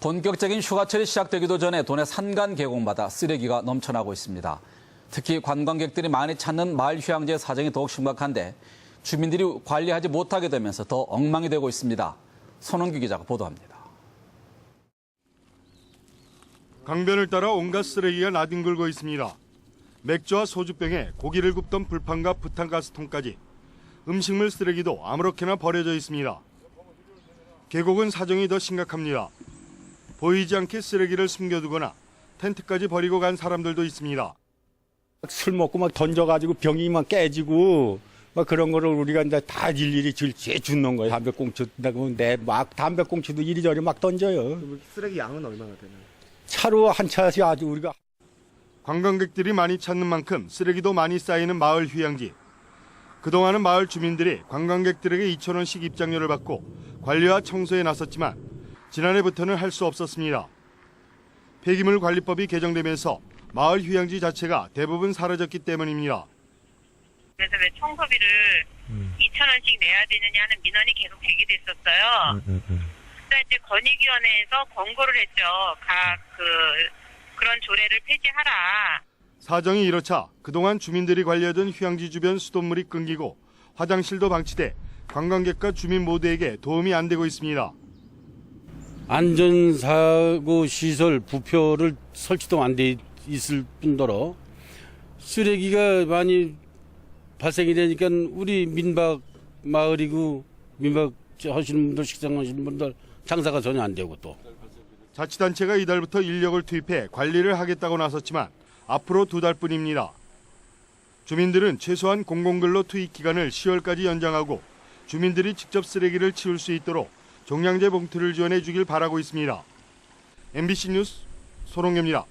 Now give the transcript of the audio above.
본격적인 휴가철이 시작되기도 전에 도내 산간 계곡마다 쓰레기가 넘쳐나고 있습니다. 특히 관광객들이 많이 찾는 마을 휴양지의 사정이 더욱 심각한데 주민들이 관리하지 못하게 되면서 더 엉망이 되고 있습니다. 손원규 기자가 보도합니다. 강변을 따라 온갖 쓰레기가 나뒹굴고 있습니다. 맥주와 소주병에 고기를 굽던 불판과 부탄가스통까지 음식물 쓰레기도 아무렇게나 버려져 있습니다. 계곡은 사정이 더 심각합니다. 보이지 않게 쓰레기를 숨겨두거나 텐트까지 버리고 간 사람들도 있습니다. 술 먹고 막 던져가지고 병이 막 깨지고 막 그런 거를 우리가 이제 다 일일이 질질 줍는 거예요. 담배꽁초 내막 담배꽁초도 이리저리 막 던져요. 쓰레기 양은 얼마나 되나요? 차로 한 차씩 아주 우리가 관광객들이 많이 찾는 만큼 쓰레기도 많이 쌓이는 마을 휴양지. 그동안은 마을 주민들이 관광객들에게 2천 원씩 입장료를 받고 관리와 청소에 나섰지만 지난해부터는 할 수 없었습니다. 폐기물 관리법이 개정되면서 마을 휴양지 자체가 대부분 사라졌기 때문입니다. 그래서 왜 청소비를 2천 원씩 내야 되느냐 하는 민원이 계속 제기됐었어요. 그래서 이제 건익위원회에서 권고를 했죠. 각 그 그런 조례를 폐지하라. 사정이 이렇자 그동안 주민들이 관리하던 휴양지 주변 수돗물이 끊기고 화장실도 방치돼 관광객과 주민 모두에게 도움이 안 되고 있습니다. 안전사고 시설 부표를 설치도 안 돼 있을 뿐더러 쓰레기가 많이 발생이 되니까 우리 민박 마을이고 민박 하시는 분들 식상하시는 분들 장사가 전혀 안 되고 또 자치단체가 이달부터 인력을 투입해 관리를 하겠다고 나섰지만 앞으로 두 달뿐입니다. 주민들은 최소한 공공근로 투입 기간을 10월까지 연장하고 주민들이 직접 쓰레기를 치울 수 있도록 종량제 봉투를 지원해 주길 바라고 있습니다. MBC 뉴스 소롱입니다.